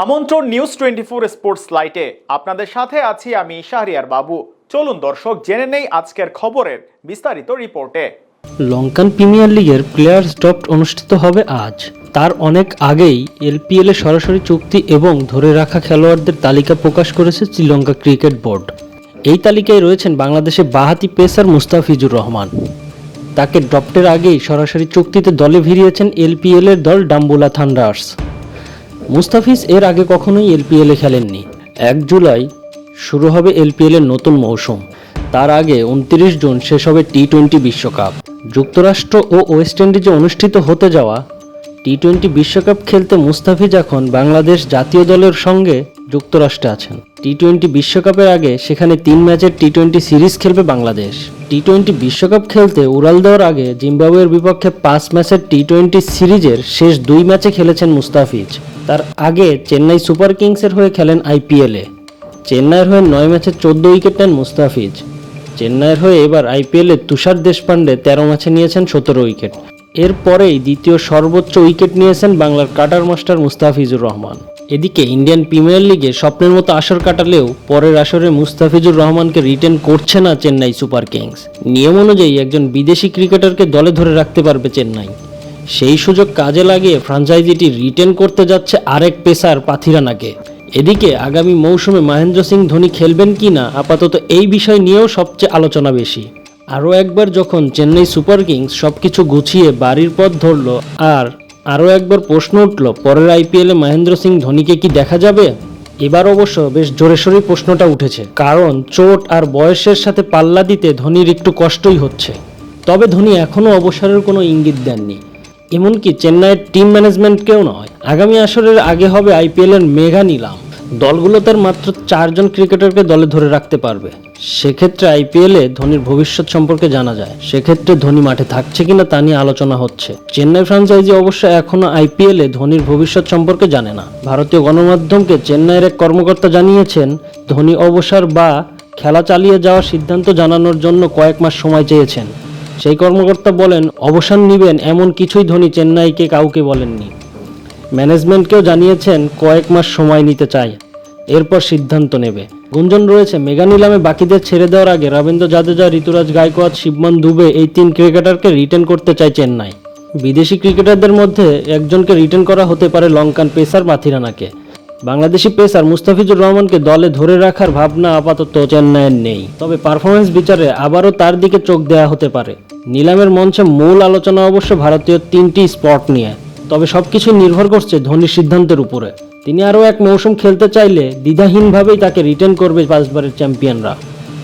আমন্ত্রণ news twenty four sports লাইটে আপনাদের সাথে আছি আমি শাহরিয়ার বাবু। চলুন দর্শক, জেনে নেই আজকের খবরের বিস্তারিত রিপোর্টে। লঙ্কান প্রিমিয়ার লিগের প্লেয়ার্স ড্রফট অনুষ্ঠিত হবে আজ। তার অনেক আগেই এলপিএল এ সরাসরি চুক্তি এবং ধরে রাখা খেলোয়াড়দের তালিকা প্রকাশ করেছে শ্রীলঙ্কা ক্রিকেট বোর্ড। এই তালিকায় রয়েছেন বাংলাদেশের বাহাতি পেসার মুস্তাফিজুর রহমান। তাকে ড্রফটের আগেই সরাসরি চুক্তিতে দলে ভিড়িয়েছেন এলপিএল এর দল ডাম্বুলা থান্ডার্স। মুস্তাফিজ এর আগে কখনোই এলপিএল খেলেননি। এক জুলাই শুরু হবে এলপিএল এর নতুন মৌসুম। তার আগে উনত্রিশ জুন শেষ হবে টি টোয়েন্টি বিশ্বকাপ। যুক্তরাষ্ট্র ও ওয়েস্ট ইন্ডিজে অনুষ্ঠিত হতে যাওয়া টি টোয়েন্টি বিশ্বকাপ খেলতে মুস্তাফিজ এখন বাংলাদেশ জাতীয় দলের সঙ্গে যুক্তরাষ্ট্রে আছেন। টি টোয়েন্টি বিশ্বকাপের আগে সেখানে তিন ম্যাচের টি টোয়েন্টি সিরিজ খেলবে বাংলাদেশ। টি টোয়েন্টি বিশ্বকাপ খেলতে উড়াল দেওয়ার আগে জিম্বাবুয়ের বিপক্ষে পাঁচ ম্যাচের টি টোয়েন্টি সিরিজের শেষ দুই ম্যাচে খেলেছেন মুস্তাফিজ। তার আগে চেন্নাই সুপার কিংসের হয়ে খেলেন আইপিএলে। চেন্নাইয়ের হয়ে নয় ম্যাচে চোদ্দ উইকেট নেন মুস্তাফিজ। চেন্নাইয়ের হয়ে এবার আইপিএলে তুষার দেশপান্ডে তেরো ম্যাচে নিয়েছেন সতেরো উইকেট। এরপরেই দ্বিতীয় সর্বোচ্চ উইকেট নিয়েছেন বাংলার কাটার মাস্টার মুস্তাফিজুর রহমান। এদিকে ইন্ডিয়ান প্রিমিয়ার লিগে স্বপ্নের মতো আসর কাটালেও পরের আসরে মুস্তাফিজুর রহমানকে রিটেন করছে না চেন্নাই সুপার কিংস। নিয়ম অনুযায়ী একজন বিদেশি ক্রিকেটারকে দলে ধরে রাখতে পারবে চেন্নাই। সেই সুযোগ কাজে লাগিয়ে ফ্রাঞ্চাইজিটি রিটেন করতে যাচ্ছে আরেক পেসার পাথিরানাকে। এদিকে আগামী মৌসুমে মহেন্দ্র সিং ধোনি খেলবেন কি না, আপাতত এই বিষয় নিয়েও সবচেয়ে আলোচনা বেশি। আরও একবার যখন চেন্নাই সুপার কিংস সব কিছু গুছিয়ে বাড়ির পথ ধরল, আর আরও একবার প্রশ্ন উঠল, পরের আইপিএলে মহেন্দ্র সিং ধোনিকে কি দেখা যাবে? এবার অবশ্য বেশ জোরে সোরেই প্রশ্নটা উঠেছে, কারণ চোট আর বয়সের সাথে পাল্লা দিতে ধোনির একটু কষ্টই হচ্ছে। তবে ধোনি এখনও অবসরের কোনো ইঙ্গিত দেননি। এমনকি চেন্নাইয়ের টিম ম্যানেজমেন্টকেও নয়। আগামী আসরের আগে হবে আইপিএল এর মেগা নিলাম। দলগুলো তার মাত্র চারজন ক্রিকেটারকে দলে ধরে রাখতে পারবে। সেক্ষেত্রে আইপিএলে ধোনির ভবিষ্যৎ সম্পর্কে জানা যায়। সেক্ষেত্রে ধোনি মাঠে থাকছে কিনা তা নিয়ে আলোচনা হচ্ছে। চেন্নাই ফ্রাঞ্চাইজি অবশ্য এখনও আইপিএলে ধোনির ভবিষ্যৎ সম্পর্কে জানে না। ভারতীয় গণমাধ্যমকে চেন্নাইয়ের এক কর্মকর্তা জানিয়েছেন, ধোনি অবসর বা খেলা চালিয়ে যাওয়ার সিদ্ধান্ত জানানোর জন্য কয়েক মাস সময় চেয়েছেন। সেই কর্মকর্তা বলেন, অবসান নেবেন এমন কিছুই ধোনি চেন্নাইকে কাউকে বলেননি। ম্যানেজমেন্টকেও জানিয়েছেন, কয়েক মাস সময় নিতে চায় এরপর সিদ্ধান্ত নেবে। গুঞ্জন রয়েছে, মেগা নিলামে বাকিদের ছেড়ে দেওয়ার আগে রবীন্দ্র জাদেজা, ঋতুরাজ গায়কোয়াদ শিবমান দুবে এই তিন ক্রিকেটারকে রিটেন করতে চায় চেন্নাই। বিদেশি ক্রিকেটারদের মধ্যে একজনকে রিটেন করা হতে পারে লঙ্কান পেসার মাথিরানাকে। বাংলাদেশি পেসার মুস্তাফিজুর রহমানকে দলে ধরে রাখার ভাবনা আপাতত চেন্নাইয়ের নেই। তবে পারফরমেন্স বিচারে আবারও তার দিকে চোখ দেয়া হতে পারে। নিলামের মঞ্চে মূল আলোচনা অবশ্য ভারতীয় তিনটি স্পট নিয়ে। তবে সবকিছু নির্ভর করছে ধোনির সিদ্ধান্তের উপরে। তিনি আরও এক মৌসুম খেলতে চাইলে দ্বিধাহীনভাবেই তাকে রিটার্ন করবে পাঁচবারের চ্যাম্পিয়নরা